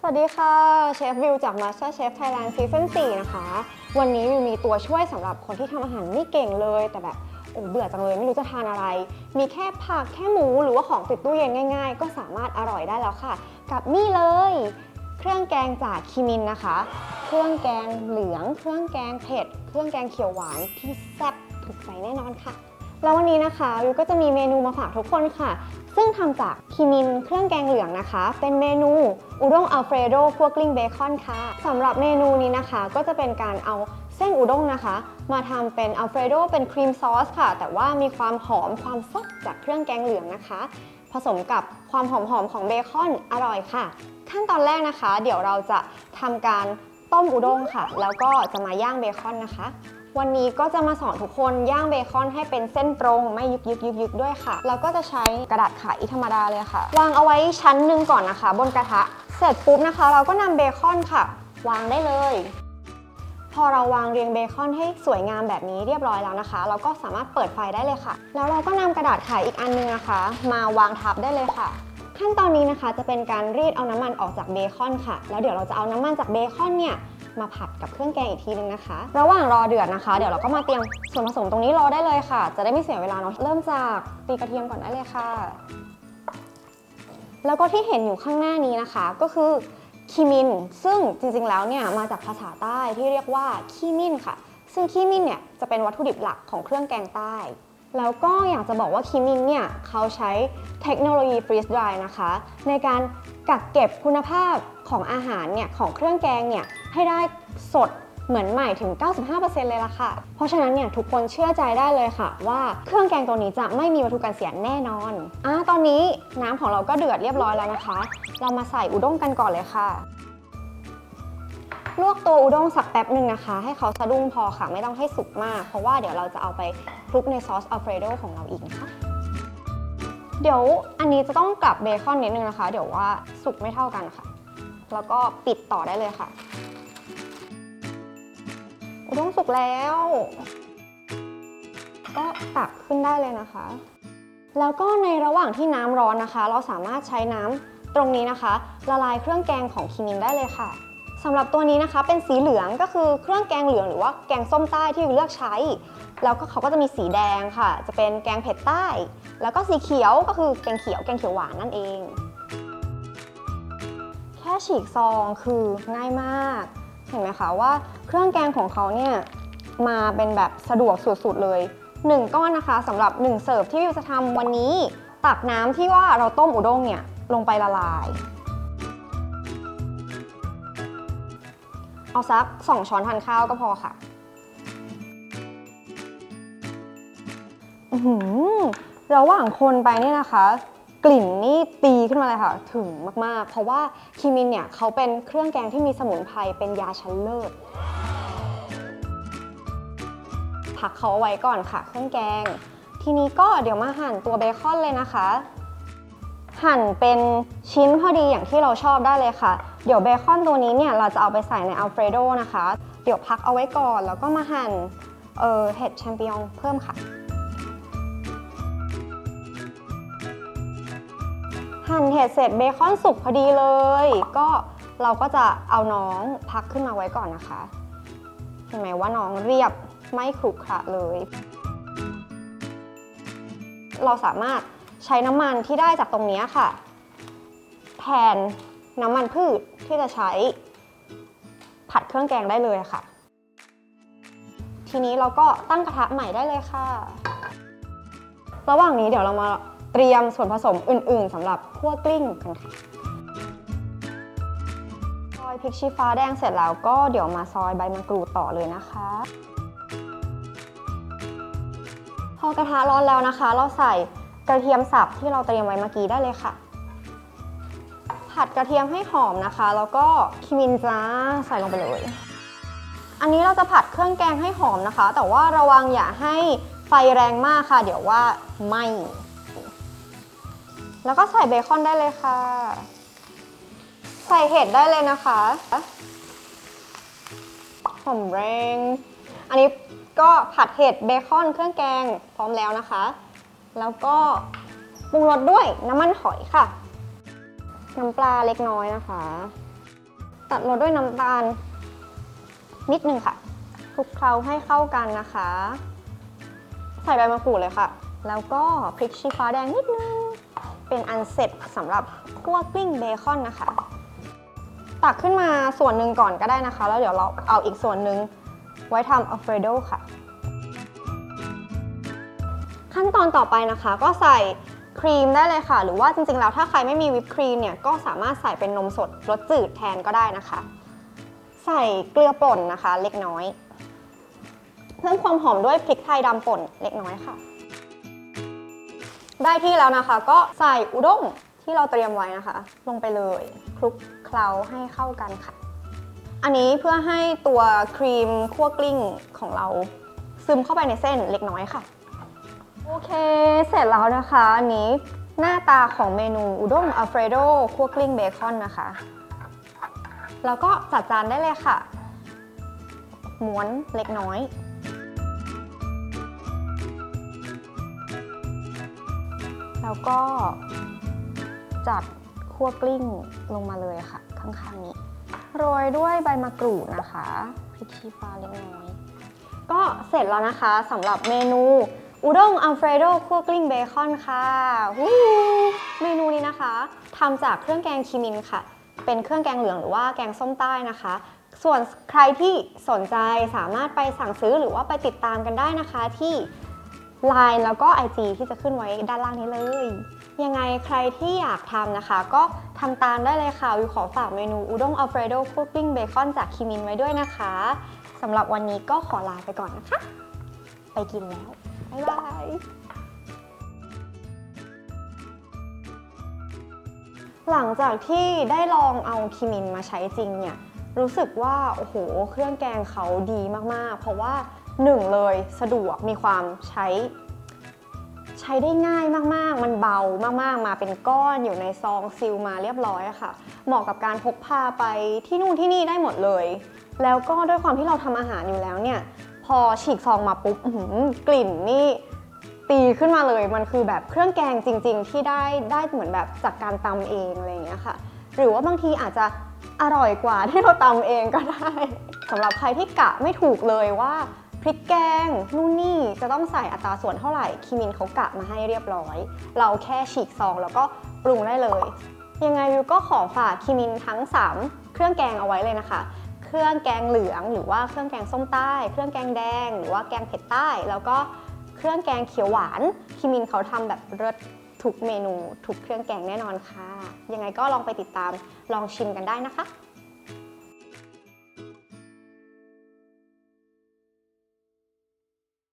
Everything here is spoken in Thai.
สวัสดีค่ะ เชฟวิวจาก Master Chef Thailand Season 4 นะคะ วันนี้วิวมีตัวช่วยสำหรับคนที่ทำอาหารไม่เก่งเลย แต่แบบโอ้เบื่อจังเลยไม่รู้จะทานอะไร มีแค่ผักแค่หมูหรือว่าของติดตู้เย็นง่ายๆ ก็สามารถอร่อยได้แล้วค่ะ กับนี่เลย เครื่องแกงจากคิมินนะคะ เครื่องแกงเหลือง เครื่องแกงเผ็ด เครื่องแกงเขียวหวานที่แซ่บถูกใจแน่นอนค่ะ แล้ววันนี้นะคะวิวก็จะมีเมนูมาฝากทุกคนค่ะ ซึ่งทำจากคิมินเครื่องแกงเหลืองนะคะ เป็นเมนูอุด้งอัลเฟรโดคั่วกลิ้งเบคอนค่ะสำหรับเมนูนี้นะคะ ก็จะเป็นการเอาเส้นอุด้งนะคะ มาทำเป็นอัลเฟรโดเป็นครีมซอสค่ะ แต่ว่ามีความหอมความซดจากเครื่องแกงเหลืองนะคะ ผสมกับความหอมๆของเบคอนอร่อยค่ะ ขั้นตอนแรกนะคะ เดี๋ยวเราจะทำการต้มอุด้งค่ะ แล้วก็จะมาย่างเบคอนนะคะ วันนี้ก็จะมาสอนทุกคนย่างเบคอนให้เป็นเส้นตรงไม่ยึกยึกยึกยึกด้วยค่ะแล้วก็จะใช้กระดาษไขธรรมดาเลยค่ะ วางเอาไว้ชั้นหนึ่งก่อนนะคะ บนกระทะ เสร็จปุ๊บนะคะ เราก็นำเบคอนค่ะ วางได้เลย พอเราวางเรียงเบคอนให้สวยงามแบบนี้เรียบร้อยแล้วนะคะ เราก็สามารถเปิดไฟได้เลยค่ะ แล้วเราก็นำกระดาษไขอีกอันนึงนะคะ มาวางทับได้เลยค่ะ ขั้นตอนนี้นะคะจะเป็นการรีดเอาน้ำมันออกจากเบคอนค่ะ แล้วเดี๋ยวเราจะเอาน้ำมันจากเบคอนเนี่ยมาผัดกับเครื่องแกงอีกทีนึงนะคะ ระหว่างรอเดือดนะคะ เดี๋ยวเราก็มาเตรียมส่วนผสมตรงนี้รอได้เลยค่ะ จะได้ไม่เสียเวลาเนาะ เริ่มจากตีกระเทียมก่อนได้เลยค่ะ แล้วก็ที่เห็นอยู่ข้างหน้านี้นะคะ ก็คือคิมิน ซึ่งจริงๆ แล้วเนี่ยมาจากภาษาใต้ที่เรียกว่าขี้มินค่ะ ซึ่งขี้มินเนี่ยจะเป็นวัตถุดิบหลักของเครื่องแกงใต้ แล้วก็อยากจะบอกว่าคิมินเนี่ยเขาใช้เทคโนโลยีฟรี z ด dry นะคะ ในการกักเก็บคุณภาพของอาหารเนี่ยของเครื่องแกงเนี่ยให้ได้สดเหมือนใหม่ถึง 95%เลยล่ะค่ะ เพราะฉะนั้นเนี่ยทุกคนเชื่อใจได้เลยค่ะ ว่าเครื่องแกงตัวนี้จะไม่มีวัตถุกันเสียแน่นอนอะตอนนี้น้ำของเราก็เดือดเรียบร้อยแล้วนะคะ เรามาใส่อุด้งกันก่อนเลยค่ะ ลวกตัวอุด้งสักแป๊บหนึ่งนะคะ ให้เขาสะดุ้งพอค่ะไม่ต้องให้สุกมาก เพราะว่าเดี๋ยวเราจะเอาไป คลุกในซอสอัลเฟรโดของเราอีกนะคะ เดี๋ยวอันนี้จะต้องกลับเบคอนนิดนึงนะคะ เดี๋ยวว่าสุกไม่เท่ากันค่ะ แล้วก็ปิดต่อได้เลยค่ะ อุด้งสุกแล้ว ก็ตักขึ้นได้เลยนะคะ แล้วก็ในระหว่างที่น้ำร้อนนะคะ เราสามารถใช้น้ำตรงนี้นะคะ ละลายเครื่องแกงของคิมินได้เลยค่ะ สำหรับตัวนี้นะคะเป็นสีเหลืองก็คือเครื่องแกงเหลืองหรือว่าแกงส้มใต้ที่วิวเลือกใช้ แล้วก็เขาก็จะมีสีแดงค่ะ จะเป็นแกงเผ็ดใต้ แล้วก็สีเขียวก็คือแกงเขียวแกงเขียวหวานนั่นเอง แค่ฉีกซองคือง่ายมาก เห็นไหมคะว่าเครื่องแกงของเขาเนี่ยมาเป็นแบบสะดวกสุดๆเลย 1 ก้อนนะคะสำหรับ 1 เสิร์ฟที่วิวจะทำวันนี้ ตักน้ำที่ว่าเราต้มอุด้งเนี่ยลงไปละลาย เอาสัก 2 ช้อนทานข้าวก็พอค่ะ อื้อหือระหว่างคนไปเนี่ยนะคะ กลิ่นนี่ตีขึ้นมาเลยค่ะ ถึงมากๆ เพราะว่าคิมินเนี่ยเขาเป็นเครื่องแกงที่มีสมุนไพรเป็นยาชั้นเลิศพักเขาเอาไว้ก่อนค่ะ เครื่องแกง ทีนี้ก็เดี๋ยวมาหั่นตัวเบคอนเลยนะคะ หั่นเป็นชิ้นพอดีอย่างที่เราชอบได้เลยค่ะ เดี๋ยวเบคอนตัวนี้เนี่ยเราจะเอาไปใส่ในอัลเฟรโดนะคะ เดี๋ยวพักเอาไว้ก่อนแล้วก็มาหั่นเอ่อเห็ดแชมปิญองเพิ่มค่ะ หั่นเห็ดเสร็จเบคอนสุกพอดีเลย ก็เราก็จะเอาน้องพักขึ้นมาไว้ก่อนนะคะ เห็นไหมว่าน้องเรียบไม่ขรุขระเลย เราสามารถใช้น้ำมันที่ได้จากตรงนี้ค่ะ แทนน้ำมันพืช ที่จะใช้ผัดเครื่องแกงได้เลยค่ะ ทีนี้เราก็ตั้งกระทะใหม่ได้เลยค่ะ ระหว่างนี้เดี๋ยวเรามาเตรียมส่วนผสมอื่น ๆสำหรับคั่วกลิ้งกันค่ะซอยพริกชี้ฟ้าแดงเสร็จแล้วก็เดี๋ยวมาซอยใบมะกรูดต่อเลยนะคะ พอกระทะร้อนแล้วนะคะ เราใส่กระเทียมสับที่เราเตรียมไว้เมื่อกี้ได้เลยค่ะ ผัดกระเทียมให้หอมนะคะ แล้วก็คิมินจ้าใส่ลงไปเลย อันนี้เราจะผัดเครื่องแกงให้หอมนะคะ แต่ว่าระวังอย่าให้ไฟแรงมากค่ะ เดี๋ยวว่าไหมแล้วก็ใส่เบคอนได้เลยค่ะ ใส่เห็ดได้เลยนะคะหอมแรง อันนี้ก็ผัดเห็ดเบคอนเครื่องแกงพร้อมแล้วนะคะ แล้วก็ปรุงรสด้วยน้ำมันหอยค่ะ น้ำปลาเล็กน้อยนะคะ ตัดรสด้วยน้ำตาล นิดนึงค่ะคลุกเคล้าให้เข้ากันนะคะ ใส่ใบมะกรูดเลยค่ะ แล้วก็พริกชี้ฟ้าแดงนิดนึง เป็นอันเสร็จสำหรับคั่วกลิ้งเบคอนนะคะ ตักขึ้นมาส่วนหนึ่งก่อนก็ได้นะคะ แล้วเดี๋ยวเราเอาอีกส่วนหนึ่งไว้ทำอัลเฟรโดค่ะ ขั้นตอนต่อไปนะคะก็ใส่ ครีมได้เลยค่ะ หรือว่าจริงๆแล้วถ้าใครไม่มีวิปครีมเนี่ยก็สามารถใส่เป็นนมสดรสจืดแทนก็ได้นะคะ ใส่เกลือป่นนะคะ เล็กน้อย เพิ่มความหอมด้วยพริกไทยดำป่นเล็กน้อยค่ะ ได้ที่แล้วนะคะ ก็ใส่อุด้งที่เราเตรียมไว้นะคะ ลงไปเลยคลุกเคล้าให้เข้ากันค่ะ อันนี้เพื่อให้ตัวครีมคั่วกลิ้งของเราซึมเข้าไปในเส้นเล็กน้อยค่ะ โอเค เสร็จแล้วนะคะอันนี้หน้าตาของเมนูอุด้งอัลเฟรโดคั่วกลิ้งเบคอนนะคะ แล้วก็จัดจานได้เลยค่ะ ม้วนเล็กน้อย แล้วก็จัดคั่วกลิ้งลงมาเลยค่ะ ข้างๆนี้ โรยด้วยใบมะกรูดนะคะพริกชี้ฟ้าเล็กน้อย ก็เสร็จแล้วนะคะสำหรับเมนู อุด้งอัลเฟรโดคั่วกลิ้งเบคอนค่ะวู้เมนูนี้นะคะทำจากเครื่องแกงคิมินค่ะ เป็นเครื่องแกงเหลืองหรือว่าแกงส้มใต้นะคะ ส่วนใครที่สนใจสามารถไปสั่งซื้อหรือว่าไปติดตามกันได้นะคะที่ Line แล้วก็ IG ที่จะขึ้นไว้ด้านล่างนี้เลย ยังไงใครที่อยากทำนะคะ ก็ทำตามได้เลยค่ะ วิวขอฝากเมนูอุด้งอัลเฟรโดคั่วกลิ้งเบคอนจากคิมินไว้ด้วยนะคะสำหรับวันนี้ก็ขอลาไปก่อนนะคะ ไปกินแล้ว บ๊ายบายหลังจากที่ได้ลองเอาคิมินมาใช้จริงเนี่ยรู้สึกว่าโอ้โหเครื่องแกงเขาดีมากๆ เพราะว่าหนึ่งเลยสะดวกมีความใช้ ใช้ได้ง่ายมากๆ มันเบามากๆ มาเป็นก้อนอยู่ในซองซิลมาเรียบร้อยอะค่ะ เหมาะกับการพกพาไปที่นู่นที่นี่ได้หมดเลย แล้วก็ด้วยความที่เราทำอาหารอยู่แล้วเนี่ย พอฉีกซองมาปุ๊บอื้อหือกลิ่นนี่ตีขึ้นมาเลยมันคือแบบเครื่องแกงจริง ๆ ที่ได้ได้เหมือนแบบจากการตำเองอะไรอย่างเงี้ยค่ะ หรือว่าบางทีอาจจะอร่อยกว่าที่เราตำเองก็ได้สำหรับใครที่กะไม่ถูกเลยว่าพริกแกงนู่นนี่จะต้องใส่อัตราส่วนเท่าไหร่คิมินเขากะมาให้เรียบร้อย เราแค่ฉีกซองแล้วก็ปรุงได้เลย ยังไงวิวก็ขอฝากคิมินทั้ง 3 เครื่องแกงเอาไว้เลยนะคะ เครื่องแกงเหลืองหรือว่าเครื่องแกงส้มใต้ เครื่องแกงแดง หรือว่าแกงเผ็ดใต้ แล้วก็เครื่องแกงเขียวหวานคิมินเขาทำแบบเลิศทุกเมนูทุกเครื่องแกงแน่นอนค่ะ ยังไงก็ลองไปติดตามลองชิมกันได้นะคะ